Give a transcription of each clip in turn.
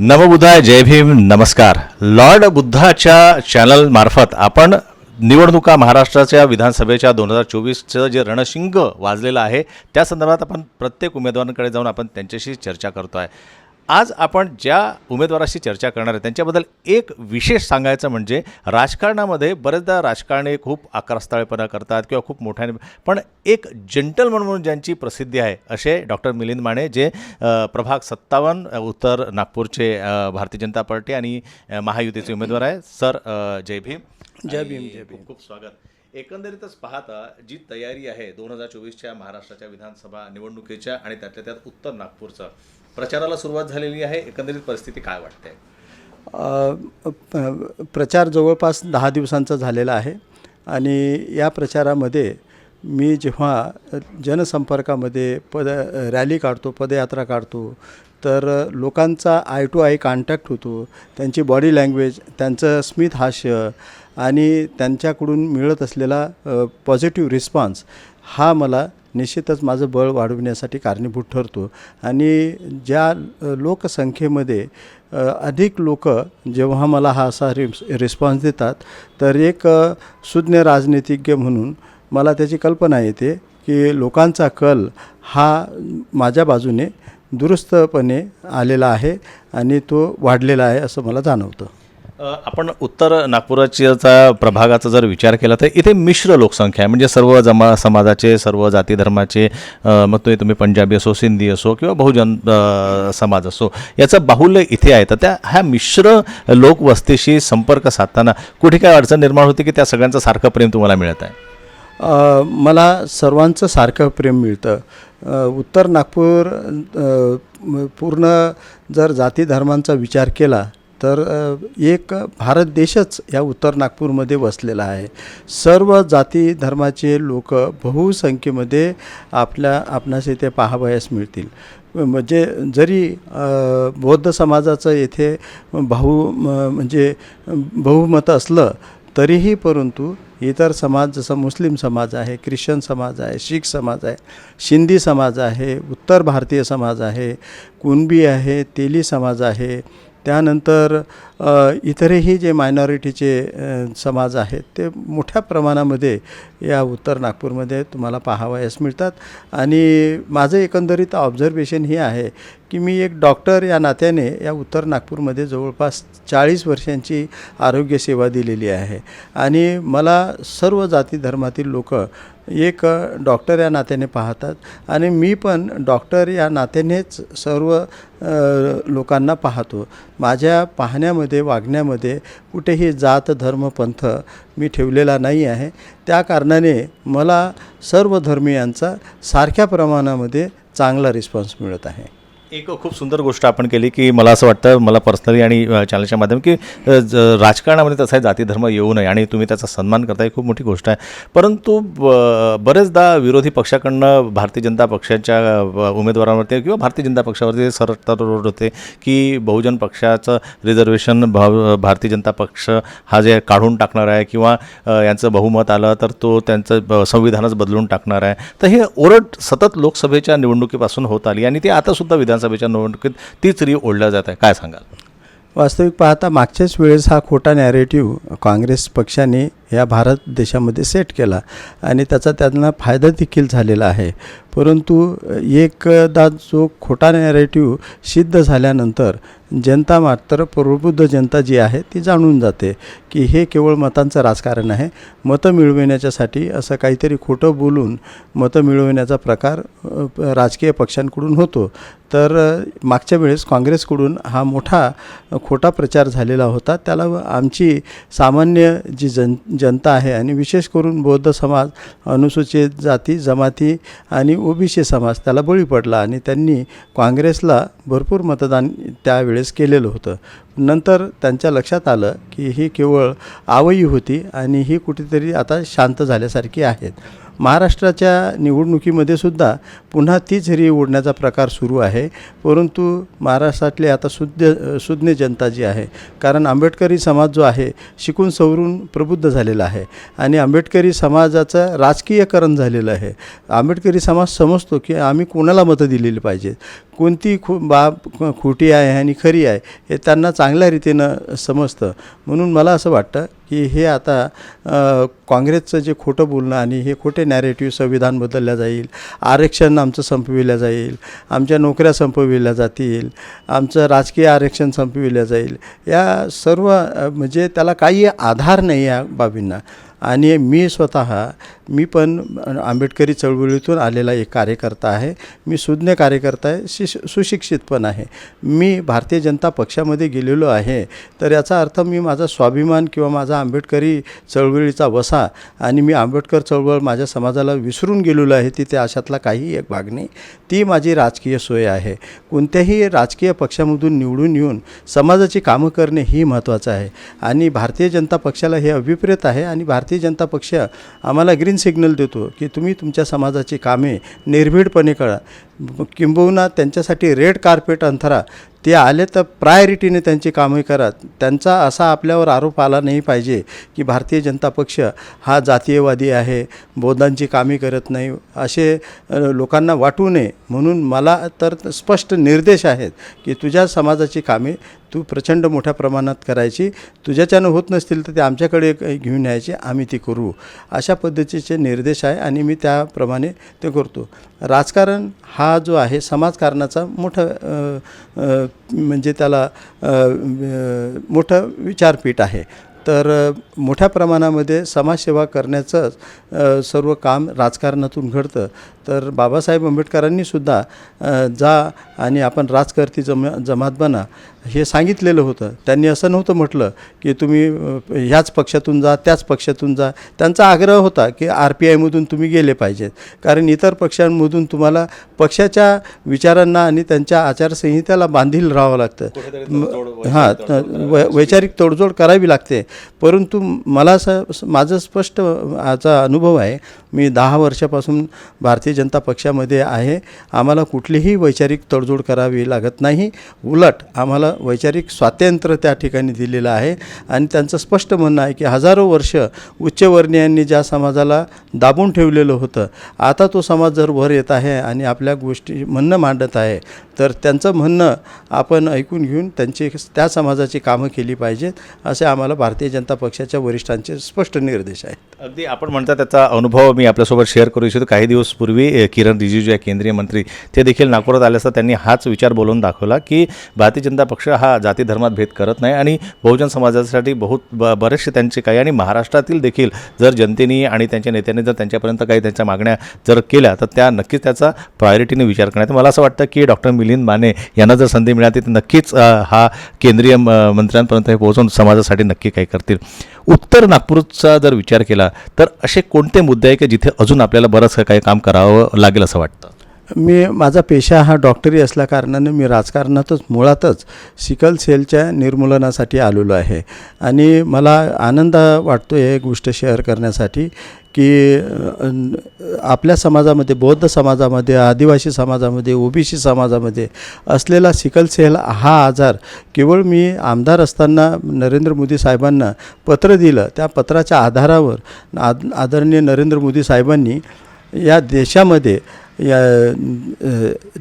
नवबुद्धाय जय भीम नमस्कार. लॉर्ड बुद्धाच्या चॅनल मार्फत आपण निवडणुका महाराष्ट्राच्या विधानसभेच्या दोन हजार चोवीसचं जे रणशिंग वाजलेलं आहे त्या संदर्भात आपण प्रत्येक उमेदवारांकडे जाऊन आपण त्यांच्याशी चर्चा करतो आहे आज आपण ज्या उमेदवाराशी चर्चा करणार आहे त्यांच्याबद्दल एक विशेष सांगायचं म्हणजे राजकारणामध्ये बरेचदा राजकारणी खूप आकारस्थाळेपणा करतात किंवा खूप मोठ्याने पण एक जेंटलमन म्हणून ज्यांची प्रसिद्धी आहे असे डॉक्टर मिलिंद माने जे प्रभाग सत्तावन्न उत्तर नागपूरचे भारतीय जनता पार्टी आणि महायुतीचे उमेदवार आहे सर जय भीम. जय भीम, जय भीम. खूप खूप स्वागत. एकंदरीतच पाहता जी तयारी आहे दोन हजार चोवीसच्या महाराष्ट्राच्या विधानसभा निवडणुकीच्या आणि त्यातल्या त्यात उत्तर नागपूरचं प्रचाराला सुरुवात झालेली आहे. एकंदरीत परिस्थिती काय वाटते? प्रचार जवळपास दहा दिवसांचा झालेला आहे. आणि या प्रचारामध्ये मी जेव्हा जनसंपर्कामध्ये पद रॅली काढतो पदयात्रा काढतो तर लोकांचा आय टू आय कॉन्टॅक्ट होतो. त्यांची बॉडी लँग्वेज त्यांचं स्मित हास्य आणि त्यांच्याकडून मिळत असलेला पॉझिटिव्ह रिस्पॉन्स हा मला निश्चितच माझं बळ वाढवण्यासाठी कारणीभूत ठरतो. आणि ज्या लोकसंख्येमध्ये अधिक लोक जेव्हा मला हा असा रिस रिस्पॉन्स देतात तर एक सुज्ञ राजनीतिज्ञ म्हणून मला त्याची कल्पना येते की लोकांचा कल हा माझ्या बाजूने दुरुस्तपणे आलेला आहे आणि तो वाढलेला आहे असं मला जाणवतं. आपण उत्तर नागपुराच्या प्रभागाचा जर विचार केला तर इथे मिश्र लोकसंख्या आहे. म्हणजे सर्व जमा समाजाचे सर्व जाती धर्माचे मग ते तुम्ही पंजाबी असो सिंधी असो किंवा बहुजन समाज असो याचं बाहुल्य इथे आहे. तर त्या ह्या मिश्र लोकवस्तीशी संपर्क साधताना कुठे काय अडचण निर्माण होते की त्या सगळ्यांचं सारखं प्रेम तुम्हाला मिळत आहे? मला सर्वांचं सारखं प्रेम मिळतं. उत्तर नागपूर पूर्ण जर जाती धर्मांचा विचार केला तर एक भारत देशच या उत्तर नागपूरमध्ये वसलेला आहे. सर्व जाती धर्माचे लोक बहुसंख्येमध्ये आपल्या आपणास इथे पाहावयास मिळतील. म्हणजे जरी बौद्ध समाजाचं येथे भाऊ म- म्हणजे बहुमत असलं तरीही परंतु इतर समाज जसं मुस्लिम समाज आहे ख्रिश्चन समाज आहे शीख समाज आहे शिंदी समाज आहे उत्तर भारतीय समाज आहे कुणबी आहे तेली समाज आहे त्यानंतर इतरही जे मायनॉरिटीचे समाज आहेत ते मोठ्या प्रमाणामध्ये या उत्तर नागपूरमध्ये तुम्हाला पाहावयास मिळतात. आणि माझं एकंदरीत ऑब्झर्वेशन हे आहे की मी एक डॉक्टर या नात्याने या उत्तर नागपूरमध्ये जवळपास चाळीस वर्षांची आरोग्यसेवा दिलेली आहे. आणि मला सर्व जाती धर्मातील लोक एक डॉक्टर या नात्याने पाहतात आणि मी पण डॉक्टर या नात्यानेच सर्व लोकांना पाहतो. माझ्या पाहण्यामध्ये वागण्यामध्ये कुठेही जात धर्म पंथ मी ठेवलेला नाही आहे. त्या कारणाने मला सर्व धर्मियांचा सारख्या प्रमाणामध्ये चांगला रिस्पॉन्स मिळत आहे. एक खूप सुंदर गोष्ट आपण केली की मला असं वाटतं मला पर्सनली आणि चॅनलच्या माध्यम की ज- राजकारणामध्ये तसा जाती धर्म येऊ नये आणि तुम्ही त्याचा सन्मान करताय खूप मोठी गोष्ट आहे. परंतु ब- बरेचदा विरोधी पक्षाकडनं भारतीय जनता पक्षाच्या उमेदवारांवरती किंवा भारतीय जनता पक्षावरती सरकारवर होते की बहुजन पक्षाचं रिझर्वेशन भाव भारतीय जनता पक्ष हा जे काढून टाकणार आहे किंवा यांचं बहुमत आलं तर तो त्यांचं ब- संविधानच बदलून टाकणार आहे. तर हे ओरड सतत लोकसभेच्या निवडणुकीपासून होत आली आणि ते आतासुद्धा विधान विधानसभेच्या निवडणुकीत तीच री ओढल्या जात आहे. काय सांगाल? वास्तविक पाहता मागच्याच वेळेस हा खोटा नॅरेटिव्ह काँग्रेस पक्षाने या भारत देशामध्ये सेट केला आणि त्याचा त्यांना फायदा देखील झालेला आहे. परंतु एकदा जो खोटा नॅरेटिव्ह सिद्ध झाल्यानंतर जनता मात्र प्रबुद्ध जनता जी आहे ती जाणून जाते की हे केवळ मतांचं राजकारण आहे. मतं मिळविण्याच्यासाठी असं काहीतरी खोटं बोलून मतं मिळविण्याचा प्रकार राजकीय पक्षांकडून होतो. तर मागच्या वेळेस काँग्रेसकडून हा मोठा खोटा प्रचार झालेला होता. त्याला आमची सामान्य जी जन जनता आहे आणि विशेष करून बौद्ध समाज अनुसूचित जाती जमाती आणि ओबीसी समाज त्याला बळी पडला आणि त्यांनी काँग्रेसला भरपूर मतदान त्यावेळेस केलेलं होतं नंतर त्यांच्या लक्षात आलं की ही केवळ आवई होती आणि ही कुठेतरी आता शांत झाल्यासारखी आहेत. महाराष्ट्राच्या निवडणुकीमध्ये सुद्धा पुन्हा तीच री ओढण्याचा प्रकार सुरू आहे. परंतु महाराष्ट्रातली आता सुज्ञ सुज्ञ जनता जी आहे कारण आंबेडकरी समाज जो आहे शिकून सवरून प्रबुद्ध झालेला आहे आणि आंबेडकरी समाजाचं राजकीयकरण झालेलं आहे. आंबेडकरी समाज समजतो की आम्ही कोणाला मतं दिलेली पाहिजेत? कोणती खो बाब खोटी आहे आणि खरी आहे हे त्यांना चांगल्या रीतीनं समजतं. म्हणून मला असं वाटतं की हे आता काँग्रेसचं जे खोटं बोलणं आणि हे खोटे नॅरेटिव्ह संविधान बदलल्या जाईल आरक्षण आमचं संपविलं जाईल आमच्या नोकऱ्या संपविल्या जातील आमचं राजकीय आरक्षण संपविलं जाईल या सर्व म्हणजे त्याला काही आधार नाही या बाबींना. आणि मी स्वतः मी पण आंबेडकरी चळवळीतून आलेला एक कार्यकर्ता आहे. मी सुज्ञ कार्यकर्ता आहे शिश सुशिक्षित पण आहे. मी भारतीय जनता पक्षामध्ये गेलेलो आहे तर याचा अर्थ मी माझा स्वाभिमान किंवा माझा आंबेडकरी चळवळीचा वसा आणि मी आंबेडकर चळवळ माझ्या समाजाला विसरून गेलेलो आहे तिथे अशातला काही एक भाग नाही. ती माझी राजकीय सोय आहे. कोणत्याही राजकीय पक्षामधून निवडून येऊन समाजाची कामं करणे ही महत्त्वाचं आहे. आणि भारतीय जनता पक्षाला हे अभिप्रेत आहे आणि भारतीय जनता पक्ष आम्हाला ग्रीन सिग्नल देतो की तुम्ही तुमच्या समाजाची कामे निर्भीडपणे करा. किंबहुना त्यांच्यासाठी रेड कार्पेट अंथरा ते आले तर प्रायोरिटीने त्यांची कामे करा. त्यांचा असा आपल्यावर आरोप आला नाही पाहिजे की भारतीय जनता पक्ष हा जातीयवादी आहे बौद्धांची कामे करत नाही असे लोकांना वाटू नये. म्हणून मला तर स्पष्ट निर्देश आहेत की तुझ्या समाजाची कामे तू प्रचंड मोठ्या प्रमाणात करायची. तुझ्याच्यानं होत नसतील तर ते आमच्याकडे घेऊन यायचे. आम्ही ती करू. अशा पद्धतीचे निर्देश आहे आणि मी त्याप्रमाणे ते करतो. राजकारण हा हा जो आहे समाजकारणाचा मोठा म्हणजे त्याला मोठं विचारपीठ आहे. तर मोठ्या प्रमाणामध्ये समाजसेवा करण्याचंच सर्व काम राजकारणातून घडतं. तर बाबासाहेब आंबेडकरांनीसुद्धा जा आणि आपण राजकर्ती जम जमात बना. हे सांगितलेलं होतं. त्यांनी असं नव्हतं म्हटलं की तुम्ही ह्याच पक्षातून जा त्याच पक्षातून जा. त्यांचा आग्रह होता की आर पी आयमधून तुम्ही गेले पाहिजेत. कारण इतर पक्षांमधून तुम्हाला पक्षाच्या विचारांना आणि त्यांच्या आचारसंहितेला बांधील राहावं लागतं. हां वै वैचारिक तोडजोड करावी लागते. परंतु मला असं माझं स्पष्ट याचा अनुभव आहे मी दहा वर्षापासून भारतीय जनता पक्षामध्ये आहे. आम्हाला कुठलीही वैचारिक तडजोड करावी लागत नाही. उलट आम्हाला वैचारिक स्वातंत्र्य त्या ठिकाणी दिलेलं आहे. आणि त्यांचं स्पष्ट म्हणणं आहे की हजारो वर्ष उच्चवर्णीयांनी ज्या समाजाला दाबून ठेवलेलं होतं आता तो समाज जर वर येत आहे आणि आपल्या गोष्टी म्हणणं मांडत आहे तर त्यांचं म्हणणं आपण ऐकून घेऊन त्यांची त्या समाजाची कामं केली पाहिजेत असे आम्हाला भारतीय जनता पक्षाच्या वरिष्ठांचे स्पष्ट निर्देश आहेत. अगदी आपण म्हणता त्याचा अनुभव मी आपल्यासोबत शेअर करू इच्छितो. काही दिवस पूर्वी किरण रिजिजू आहे केंद्रीय मंत्री ते देखील नागपुरात आले असता त्यांनी हाच विचार बोलून दाखवला की भारतीय जनता पक्ष हा जाती धर्मात भेद करत नाही आणि बहुजन समाजासाठी बहुत ब बरेचसे त्यांचे काही आणि महाराष्ट्रातील देखील जर जनतेने आणि त्यांच्या नेत्यांनी जर त्यांच्यापर्यंत काही त्यांच्या मागण्या जर केल्या तर त्या नक्कीच त्याचा प्रायोरिटीने विचार करण्यात मला असं वाटतं की डॉक्टर मिलिंद माने यांना जर संधी मिळाली तर नक्कीच हा केंद्रीय म- मंत्र्यांपर्यंत हे पोहोचून समाजासाठी नक्की काही करतील. उत्तर नागपूरचा जर विचार केला तर असे कोणते मुद्दे आहे की जिथे अजून आपल्याला बरंच काही काम करावं लागेल असं वाटतं? मी माझा पेशा हा डॉक्टरी असल्याकारणानं मी राजकारणातच मुळातच सिकल सेलच्या निर्मूलनासाठी आलेलो आहे. आणि मला आनंद वाटतो हे गोष्ट शेअर करण्यासाठी. की आपल्या समाजामध्ये बौद्ध समाजामध्ये आदिवासी समाजामध्ये ओबीसी समाजामध्ये असलेला सिकल सेल हा आजार केवळ मी आमदार असताना नरेंद्र मोदी साहेबांना पत्र दिलं त्या पत्राच्या आधारावर आद आदरणीय नरेंद्र मोदी साहेबांनी या देशामध्ये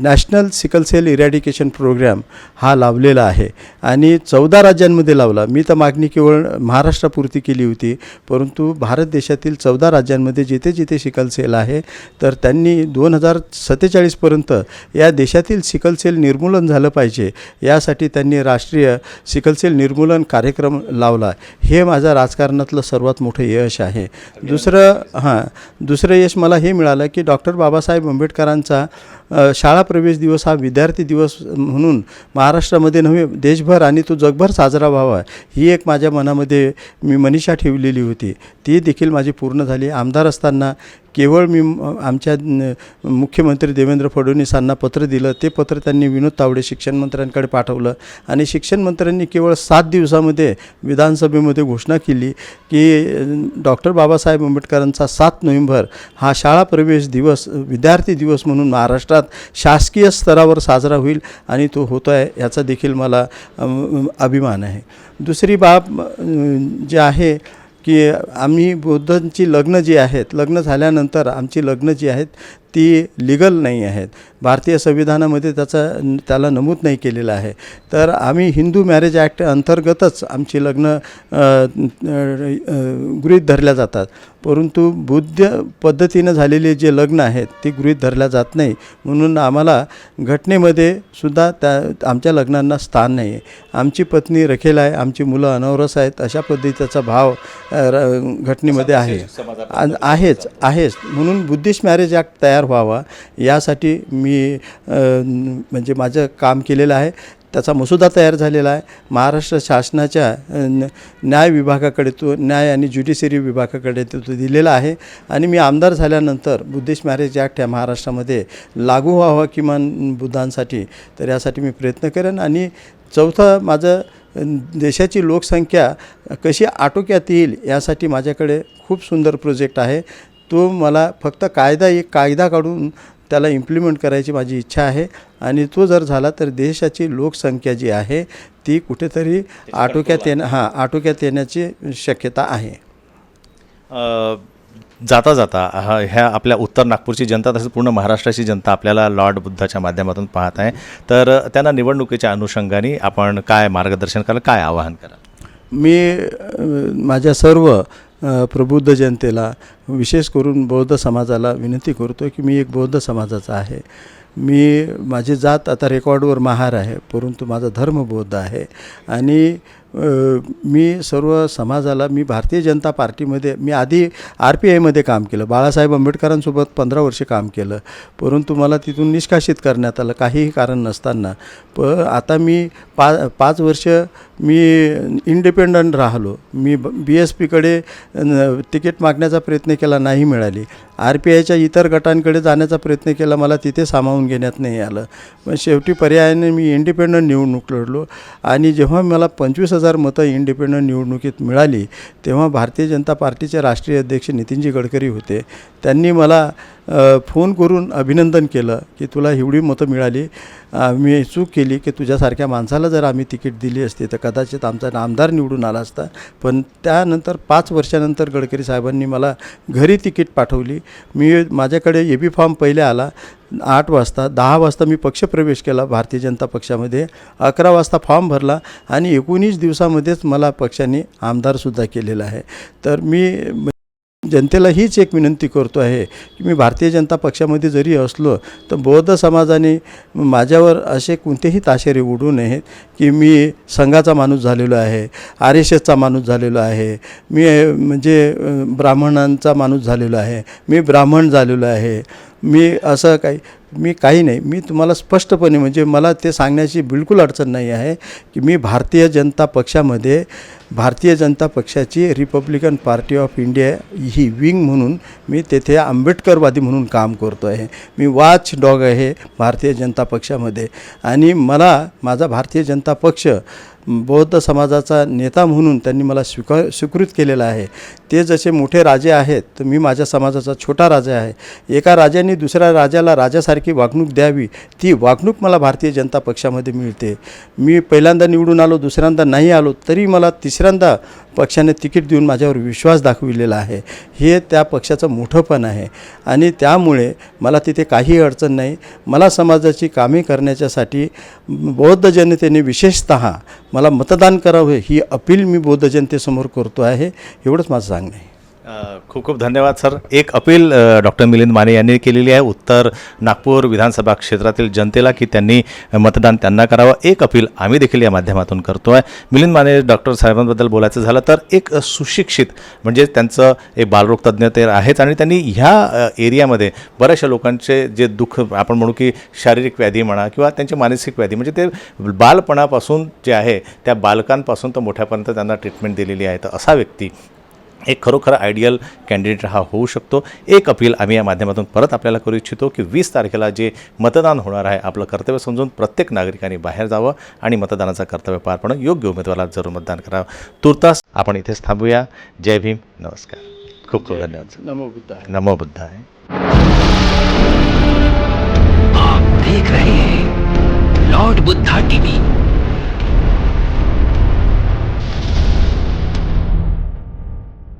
national sickle cell eradication programme हा लावलेला आहे. आणि चौदा राज्यांमध्ये लावला. मी तर मागणी केवळ महाराष्ट्रापुरती केली होती परंतु भारत देशातील चौदा राज्यांमध्ये जिथे जिथे सिकल सेल आहे तर त्यांनी दोन हजार सत्तेचाळीसपर्यंत या देशातील सिकल सेल निर्मूलन झालं पाहिजे. यासाठी त्यांनी राष्ट्रीय सिकल सेल निर्मूलन कार्यक्रम लावला. हे माझ्या राजकारणातलं सर्वात मोठं यश आहे. दुसरं हां दुसरं यश मला हे मिळालं की डॉक्टर बाबासाहेब आंबेडकरांचा शाळा प्रवेश दिवस हा विद्यार्थी दिवस म्हणून महाराष्ट्रामध्ये नव्हे देशभर आणि तो जगभर साजरा व्हावा ही एक माझ्या मनामध्ये मी मनीषा ठेवलेली होती. ती देखील माझी पूर्ण झाली. आमदार असताना केवळ मी आमच्या मुख्यमंत्री देवेंद्र फडणवीसांना पत्र दिलं. ते पत्र त्यांनी विनोद तावडे शिक्षण मंत्र्यांकडे पाठवलं. आणि शिक्षण मंत्र्यांनी केवळ सात दिवसामध्ये विधानसभेमध्ये घोषणा केली की डॉक्टर बाबासाहेब आंबेडकरांचा सात नोव्हेंबर हा शाळा प्रवेश दिवस विद्यार्थी दिवस म्हणून महाराष्ट्रात शासकीय स्तरावर साजरा होईल आणि तो होतो आहे याचा देखील मला अभिमान आहे. दुसरी बाब जी आहे की आम्ही बौद्धांची लग्न जी आहेत लग्न झाल्यानंतर आमची लग्न जी आहेत ती लिगल नाही आहेत. भारतीय संविधानामध्ये त्याचा त्याला नमूद नाही केलेलं आहे. तर आम्ही हिंदू मॅरेज ॲक्ट अंतर्गतच आमची लग्न गृहीत धरल्या जातात. परंतु बुद्ध पद्धतीनं झालेले जे लग्न आहेत ते गृहीत धरल्या जात नाही. म्हणून आम्हाला घटनेमध्ये सुद्धा त्या आमच्या लग्नांना स्थान नाही आहे आमची पत्नी रखेल आहे आमची मुलं अनवरस आहेत अशा पद्धतीचा भाव घटनेमध्ये आहे. आहेच आहेच. म्हणून बुद्धिस्ट मॅरेज ॲक्ट तयार व्हावा यासाठी मी म्हणजे माझं काम केलेलं आहे. त्याचा मसुदा तयार झालेला आहे. महाराष्ट्र शासनाच्या न्याय विभागाकडे तो न्याय आणि ज्युडिशरी विभागाकडे तो तो दिलेला आहे. आणि मी आमदार झाल्यानंतर बुद्धिस्ट मॅरेज ॲक्ट या महाराष्ट्रामध्ये लागू व्हावा किमान बुद्धांसाठी तर यासाठी मी प्रयत्न करेन. आणि चौथं माझं देशाची लोकसंख्या कशी आटोक्यात येईल यासाठी माझ्याकडे खूप सुंदर प्रोजेक्ट आहे. तो मला फक्त कायदा एक कायदा काढून त्याला इम्प्लिमेंट करायची माझी इच्छा आहे. आणि तो जर झाला तर देशाची लोकसंख्या जी आहे ती कुठेतरी आटोक्यात येणं हां आटोक्यात येण्याची शक्यता आहे. जाता जाता हा ह्या आपल्या उत्तर नागपूरची जनता तसंच पूर्ण महाराष्ट्राची जनता आपल्याला लॉर्ड बुद्धाच्या माध्यमातून पाहत आहे. तर त्यांना निवडणुकीच्या अनुषंगाने आपण काय मार्गदर्शन कराल काय आवाहन कराल? मी माझ्या सर्व प्रबुद्ध जनतेला विशेष करून बौद्ध समाजाला विनंती करतो की मी एक बौद्ध समाजाचा आहे. मी माझी जात आता रेकॉर्डवर महार आहे परंतु माझा धर्म बौद्ध आहे. आणि मी सर्व समाजाला मी भारतीय जनता पार्टीमध्ये मी आधी आर पी आयमध्ये काम केलं. बाळासाहेब आंबेडकरांसोबत पंधरा वर्षे काम केलं. परंतु मला तिथून निष्कासित करण्यात आलं. काहीही कारण नसताना. प आता मी पा पाच वर्ष मी इंडिपेंडंट राहिलो. मी बी एस पीकडे तिकीट मागण्याचा प्रयत्न केला नाही मिळाली. आर पी आयच्या इतर गटांकडे जाण्याचा प्रयत्न केला मला तिथे सामावून घेण्यात नाही आलं. पण शेवटी पर्यायाने मी इंडिपेंडंट निवडणूक लढलो. आणि जेव्हा मला पंचवीस हजार मतं इंडिपेंडंट निवडणुकीत मिळाली तेव्हा भारतीय जनता पार्टीचे राष्ट्रीय अध्यक्ष नितीनजी गडकरी होते. त्यांनी मला फोन करून अभिनंदन केलं की तुला एवढी मतं मिळाली. मी चूक केली की तुझ्यासारख्या माणसाला जर आम्ही तिकीट दिली असती तर कदाचित आमचा नामदार निवडून आला असता. पण त्यानंतर पाच वर्षानंतर गडकरी साहेबांनी मला घरी तिकीट पाठवली. मी माझ्याकडे ए बी फॉर्म पहिले आला. आठ वाजता दहा वाजता मी पक्षप्रवेश केला भारतीय जनता पक्षामध्ये. अकरा वाजता फॉर्म भरला आणि एकोणीस दिवसामध्येच मला पक्षाने आमदारसुद्धा केलेला आहे. तर मी जनतेला हीच एक विनंती करतो आहे की मी भारतीय जनता पक्षामध्ये जरी असलो तर बौद्ध समाजाने माझ्यावर असे कोणतेही ताशेरे उडू नयेत की मी संघाचा माणूस झालेलो आहे आर एस एसचा माणूस झालेलो आहे मी म्हणजे ब्राह्मणांचा माणूस झालेलो आहे मी ब्राह्मण झालेलो आहे मी असं काही मी काही नाही. मी तुम्हाला स्पष्टपणे म्हणजे मला ते सांगण्याची बिलकुल अडचण नाही आहे की मी भारतीय जनता पक्षामध्ये भारतीय जनता पक्षाची रिपब्लिकन पार्टी ऑफ इंडिया ही विंग म्हणून मी तेथे आंबेडकरवादी म्हणून काम करतो आहे. मी वाच डॉग आहे भारतीय जनता पक्षामध्ये. आणि मला माझा भारतीय जनता पक्ष बौद्ध समाजाचा नेता म्हणून त्यांनी मला स्वीकार स्वीकृत केलेला आहे. ते जसे मोठे राजे आहेत तर मी माझ्या समाजाचा छोटा राजा आहे. एका राजाने दुसऱ्या राजाला राजासारखी वागणूक द्यावी ती वागणूक मला भारतीय जनता पक्षामध्ये मिळते. मी पहिल्यांदा निवडून आलो दुसऱ्यांदा नाही आलो तरी मला तिसऱ्यांदा पक्षाने तिकीट देऊन माझ्यावर विश्वास दाखविलेला आहे. हे त्या पक्षाचं मोठंपण आहे. आणि त्यामुळे मला तिथे काही अडचण नाही. मला समाजाची कामे करण्याच्यासाठी बौद्ध जनतेने विशेषत मला मतदान करावे ही अपील मी बौद्ध जनतेसमोर करतो आहे. एवढंच माझं सांगणं खूप खूप धन्यवाद सर. एक अपील डॉक्टर मिलिंद माने यांनी केलेली आहे. उत्तर नागपूर विधानसभा क्षेत्रातील जनतेला की त्यांनी मतदान त्यांना करावं. एक अपील आम्ही देखील या माध्यमातून करतो आहे मिलिंद माने डॉक्टर साहेबांबद्दल बोलायचं झालं तर एक सुशिक्षित म्हणजे त्यांचं एक बालरोग तज्ज्ञ ते आहेच आणि त्यांनी ह्या एरियामध्ये बऱ्याचशा लोकांचे जे दुःख आपण म्हणू की शारीरिक व्याधी म्हणा किंवा त्यांचे मानसिक व्याधी म्हणजे ते बालपणापासून जे आहे त्या बालकांपासून तर मोठ्यापर्यंत त्यांना ट्रीटमेंट दिलेली आहे. तर असा व्यक्ती एक खरोखर आयडियल कॅन्डिडेट हा होऊ शकतो. एक अपील आम्ही या माध्यमातून परत आपल्याला करू इच्छितो की वीस तारखेला जे मतदान होणार आहे आपलं कर्तव्य समजून प्रत्येक नागरिकांनी बाहेर जावं आणि मतदानाचं कर्तव्य पार पाडणं योग्य उमेदवाराला जरूर मतदान करावं. तुर्तास आपण इथेच थांबूया. जय भीम. नमस्कार. खूप खूप धन्यवाद. नमो बुद्धाय. नमो बुद्ध आहे आप देख रहे हैं लॉर्ड बुद्धा टीवी।